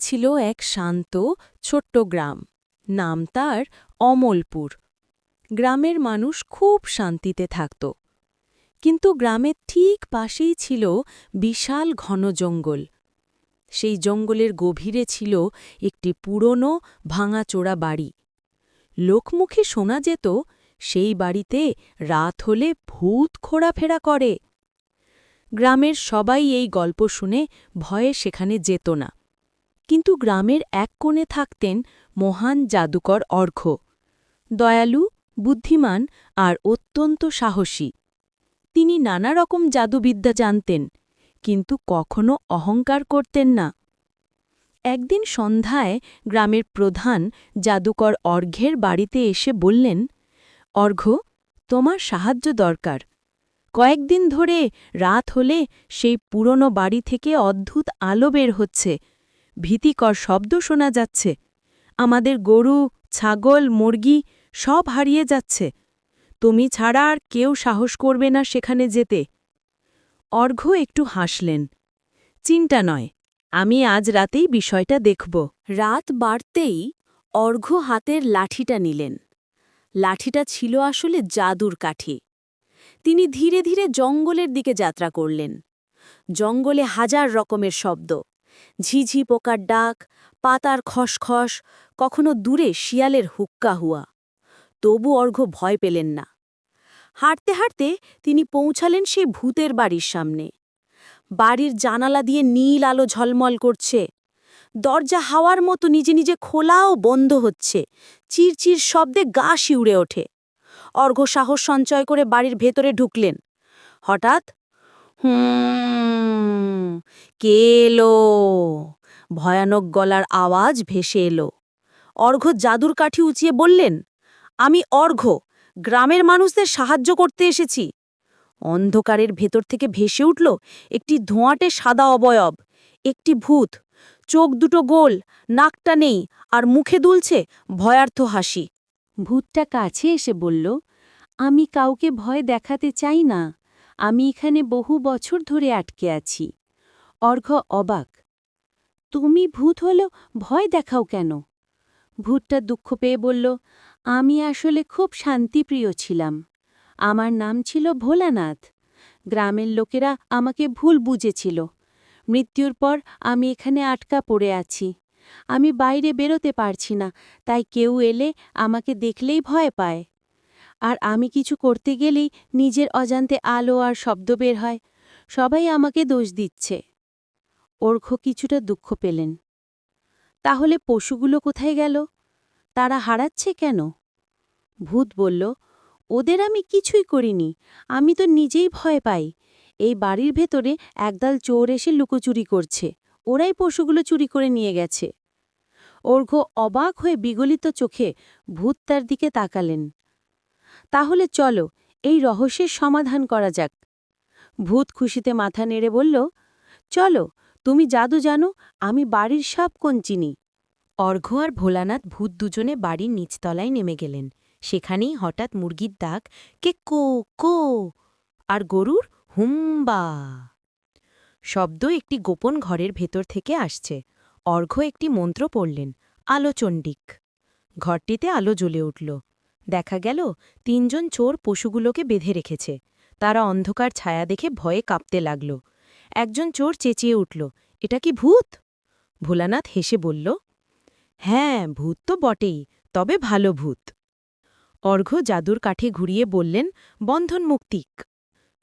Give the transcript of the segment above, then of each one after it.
ছিল এক শান্ত, ছোট্ট গ্রাম। নাম তার অমলপুর। গ্রামের মানুষ খুব শান্তিতে থাকত। কিন্তু গ্রামের ঠিক পাশেই ছিল বিশাল ঘন জঙ্গল। সেই জঙ্গলের গভীরে ছিল একটি পুরনো, ভাঙাচোরা বাড়ি। লোকমুখে শোনা যেত, সেই বাড়িতে রাত হলে ভূত খোঁড়াফেরা করে। গ্রামের সবাই এই গল্প শুনে ভয়ে সেখানে যেত না। কিন্তু গ্রামের এক কোণে থাকতেন মহান জাদুকর অর্ঘ দয়ালু, বুদ্ধিমান আর অত্যন্ত সাহসী। তিনি নানা রকম জাদুবিদ্যা জানতেন, কিন্তু কখনো অহংকার করতেন না। একদিন সন্ধ্যায় গ্রামের প্রধান জাদুকর অর্ঘ্যের বাড়িতে এসে বললেন, অর্ঘ্য, তোমার সাহায্য দরকার। কয়েকদিন ধরে রাত হলে সেই পুরনো বাড়ি থেকে অদ্ভুত আলো বের হচ্ছে। ভীতিকর শব্দ শোনা যাচ্ছে। আমাদের গরু, ছাগল, মুরগি সব হারিয়ে যাচ্ছে। তুমি ছাড়া আর কেউ সাহস করবে না সেখানে যেতে। অর্ঘ্য একটু হাসলেন। চিন্তা নয়, আমি আজ রাতেই বিষয়টা দেখব। রাত বাড়তেই অর্ঘ্য হাতের লাঠিটা নিলেন। লাঠিটা ছিল আসলে জাদুর কাঠি। তিনি ধীরে ধীরে জঙ্গলের দিকে যাত্রা করলেন। জঙ্গলে হাজার রকমের শব্দ। ঝিঝি পোকার ডাক, পাতার খসখস, কখনো দূরে শিয়ালের হুক্কা হুয়া। তবু অর্ঘ্য ভয় পেলেন না। হাঁটতে হাঁটতে তিনি পৌঁছালেন সেই ভূতের বাড়ির সামনে। বাড়ির জানালা দিয়ে নীল আলো ঝলমল করছে। দরজা হাওয়ার মতো নিজে নিজে খোলা ও বন্ধ হচ্ছে। চিরচির শব্দে গা শিউড়ে ওঠে। অর্ঘ্য সাহস সঞ্চয় করে বাড়ির ভেতরে ঢুকলেন। হঠাৎ হুম, কে এলো? ভয়ানক গলার আওয়াজ ভেসে এলো। অর্ঘ্য জাদুর কাঠি উঁচিয়ে বললেন, আমি অর্ঘ্য, গ্রামের মানুষদের সাহায্য করতে এসেছি। অন্ধকারের ভেতর থেকে ভেসে উঠল একটি ধোঁয়াটে সাদা অবয়ব, একটি ভূত। চোখ দুটো গোল, নাকটা নেই, আর মুখে দুলছে ভয়ার্থ হাসি। ভূতটা কাছে এসে বলল, আমি কাউকে ভয় দেখাতে চাই না। আমি এখানে বহু বছর ধরে আটকে আছি। অর্ঘ্য অবাক। তুমি ভূত হল, ভয় দেখাও কেন? ভূতটা দুঃখ পেয়ে বলল, আমি আসলে খুব শান্তিপ্রিয় ছিলাম। আমার নাম ছিল ভোলানাথ। গ্রামের লোকেরা আমাকে ভুল বুঝেছিল। মৃত্যুর পর আমি এখানে আটকা পড়ে আছি। আমি বাইরে বেরোতে পারছি না, তাই কেউ এলে আমাকে দেখলেই ভয় পায়। আর আমি কিছু করতে গেলেই নিজের অজান্তে আলো আর শব্দ বের হয়। সবাই আমাকে দোষ দিচ্ছে। অর্ঘ্য কিছুটা দুঃখ পেলেন। তাহলে পশুগুলো কোথায় গেল? তারা হারাচ্ছে কেন? ভূত বলল, ওদের আমি কিছুই করিনি। আমি তো নিজেই ভয় পাই। এই বাড়ির ভেতরে একদল চোর এসে লুকোচুরি করছে। ওরাই পশুগুলো চুরি করে নিয়ে গেছে। অর্ঘ্য অবাক হয়ে বিগলিত চোখে ভূত তার দিকে তাকালেন। তাহলে চলো, এই রহস্যের সমাধান করা যাক। ভূত খুশিতে মাথা নেড়ে বলল, চলো, তুমি জাদু জানো, আমি বাড়ির সব কোন চিনি? অর্ঘ্য আর ভোলানাথ ভূত দুজনে বাড়ির নিচতলায় নেমে গেলেন। সেখানেই হঠাৎ মুরগির ডাক, কে কো কো? আর গরুর, হুম্বা। শব্দ একটি গোপন ঘরের ভেতর থেকে আসছে। অর্ঘ্য একটি মন্ত্র পড়লেন আলোচণ্ডিক ঘরটিতে আলো জ্বলে উঠল। দেখা গেল তিনজন চোর পশুগুলোকে বেঁধে রেখেছে। তারা অন্ধকার ছায়া দেখে ভয়ে কাঁপতে লাগল। একজন চোর চেঁচিয়ে উঠল, এটা কি ভূত? ভোলানাথ হেসে বলল হ্যাঁ ভূত তো বটেই, তবে ভালো ভূত। অর্ঘ্য জাদুর কাঠে ঘুরিয়ে বললেন, বন্ধন মুক্তিক।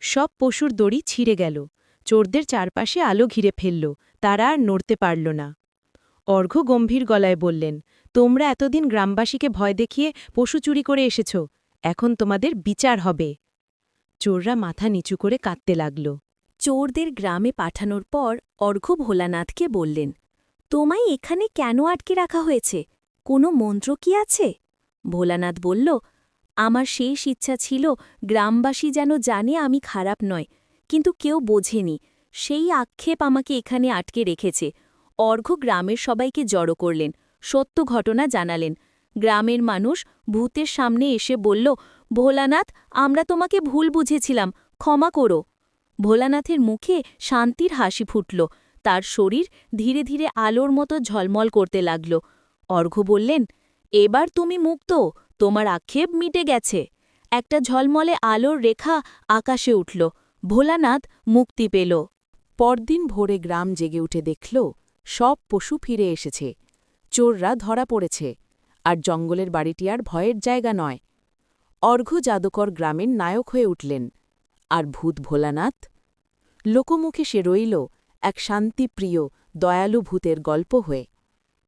সব পশুর দড়ি ছিঁড়ে গেল। চোরদের চারপাশে আলো ঘিরে ফেলল, তারা আর নড়তে পারল না। অর্ঘ্য গম্ভীর গলায় বললেন তোমরা এতদিন গ্রামবাসীকে ভয় দেখিয়ে পশু চুরি করে এসেছ, এখন তোমাদের বিচার হবে। চোররা মাথা নিচু করে কাঁদতে লাগল। চোরদের গ্রামে পাঠানোর পর অর্ঘ্য ভোলানাথকে বললেন, তোমায় এখানে কেন আটকে রাখা হয়েছে? কোনো মন্ত্র কি আছে? ভোলানাথ বলল, আমার শেষ ইচ্ছা ছিল গ্রামবাসী যেন জানে আমি খারাপ নয়, কিন্তু কেউ বোঝেনি। সেই আক্ষেপ আমাকে এখানে আটকে রেখেছে। অর্ঘ্য গ্রামের সবাইকে জড়ো করলেন। সত্য ঘটনা জানালেন। গ্রামের মানুষ ভূতের সামনে এসে বলল, ভোলানাথ, আমরা তোমাকে ভুল বুঝেছিলাম, ক্ষমা করো। ভোলানাথের মুখে শান্তির হাসি ফুটল। তার শরীর ধীরে ধীরে আলোর মতো ঝলমল করতে লাগল। অর্ঘ্য বললেন, এবার তুমি মুক্ত, তোমার আক্ষেপ মিটে গেছে। একটা ঝলমলে আলোর রেখা আকাশে উঠল। ভোলানাথ মুক্তি পেল। পরদিন ভোরে গ্রাম জেগে উঠে দেখল, সব পশু ফিরে এসেছে। চোররা ধরা পড়েছে, আর জঙ্গলের বাড়িটি আর ভয়ের জায়গা নয়। অর্ঘ্য জাদুকর গ্রামের নায়ক হয়ে উঠলেন, আর ভূত ভোলানাথ? লোকমুখে সে রইল এক শান্তিপ্রিয়, দয়ালু ভূতের গল্প হয়ে।